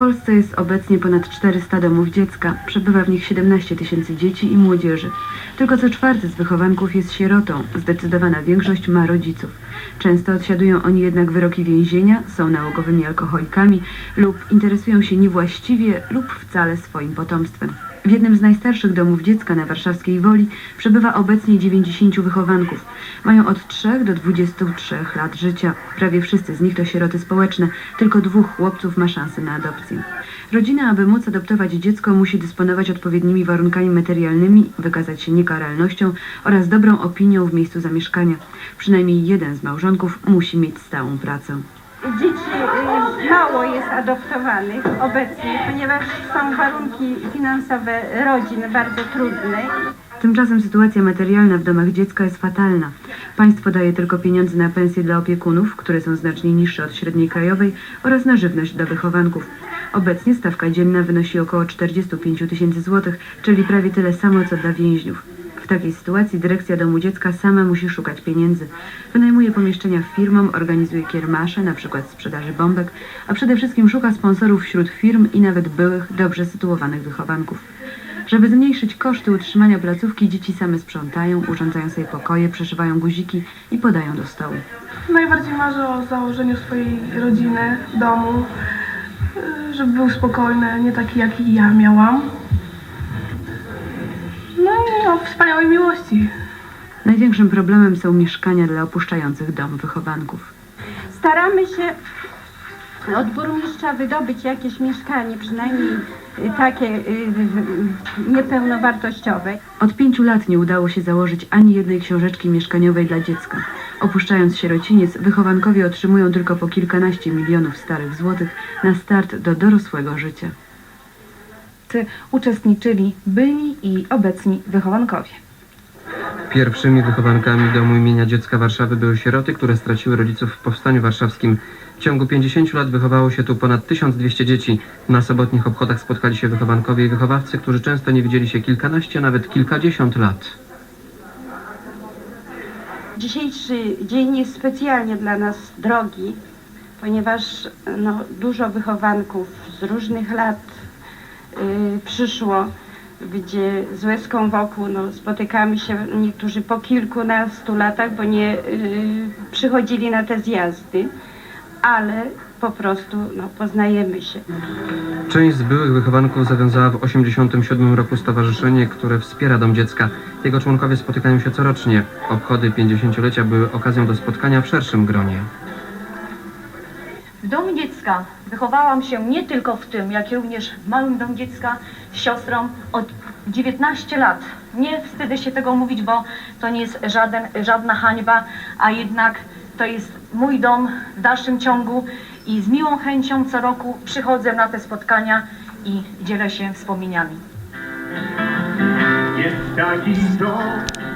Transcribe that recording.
Polsce jest obecnie ponad 400 domów dziecka. Przebywa w nich 17 tysięcy dzieci i młodzieży. Tylko co czwarty z wychowanków jest sierotą. Zdecydowana większość ma rodziców. Często odsiadują oni jednak wyroki więzienia, są nałogowymi alkoholikami lub interesują się niewłaściwie lub wcale swoim potomstwem. W jednym z najstarszych domów dziecka na warszawskiej Woli przebywa obecnie 90 wychowanków. Mają od 3 do 23 lat życia. Prawie wszyscy z nich to sieroty społeczne, tylko dwóch chłopców ma szansę na adopcję. Rodzina, aby móc adoptować dziecko, musi dysponować odpowiednimi warunkami materialnymi, wykazać się niekaralnością oraz dobrą opinią w miejscu zamieszkania. Przynajmniej jeden z małżonków musi mieć stałą pracę. Dzieci y, mało jest adoptowanych obecnie, ponieważ są warunki finansowe rodzin bardzo trudne. Tymczasem sytuacja materialna w domach dziecka jest fatalna. Państwo daje tylko pieniądze na pensje dla opiekunów, które są znacznie niższe od średniej krajowej, oraz na żywność dla wychowanków. Obecnie stawka dzienna wynosi około 45 tysięcy złotych, czyli prawie tyle samo co dla więźniów. Takiej sytuacji dyrekcja domu dziecka sama musi szukać pieniędzy. Wynajmuje pomieszczenia firmom, organizuje kiermasze, na przykład sprzedaży bombek, a przede wszystkim szuka sponsorów wśród firm i nawet byłych, dobrze sytuowanych wychowanków. Żeby zmniejszyć koszty utrzymania placówki, dzieci same sprzątają, urządzają sobie pokoje, przeszywają guziki i podają do stołu. Najbardziej marzę o założeniu swojej rodziny, domu, żeby był spokojny, nie taki jaki ja miałam. I o wspaniałej miłości. Największym problemem są mieszkania dla opuszczających dom wychowanków. Staramy się od burmistrza wydobyć jakieś mieszkanie, przynajmniej y, takie y, y, niepełnowartościowe. Od pięciu lat nie udało się założyć ani jednej książeczki mieszkaniowej dla dziecka. Opuszczając sierociniec, wychowankowie otrzymują tylko po kilkanaście milionów starych złotych na start do dorosłego życia. Uczestniczyli byli i obecni wychowankowie. Pierwszymi wychowankami Domu imienia Dziecka Warszawy były sieroty, które straciły rodziców w Powstaniu Warszawskim. W ciągu 50 lat wychowało się tu ponad 1200 dzieci. Na sobotnich obchodach spotkali się wychowankowie i wychowawcy, którzy często nie widzieli się kilkanaście, a nawet kilkadziesiąt lat. Dzisiejszy dzień jest specjalnie dla nas drogi, ponieważ no, dużo wychowanków z różnych lat przyszło, gdzie z łezką wokół no, spotykamy się niektórzy po kilkunastu latach, bo nie y, przychodzili na te zjazdy, ale po prostu no, poznajemy się. Część z byłych wychowanków zawiązała w 1987 roku stowarzyszenie, które wspiera Dom Dziecka. Jego członkowie spotykają się corocznie. Obchody 50-lecia były okazją do spotkania w szerszym gronie. W domu dziecka wychowałam się nie tylko w tym, jak również w małym domu dziecka z siostrą od 19 lat. Nie wstydzę się tego mówić, bo to nie jest żaden, żadna hańba, a jednak to jest mój dom w dalszym ciągu i z miłą chęcią co roku przychodzę na te spotkania i dzielę się wspomnieniami. Jest taki dom,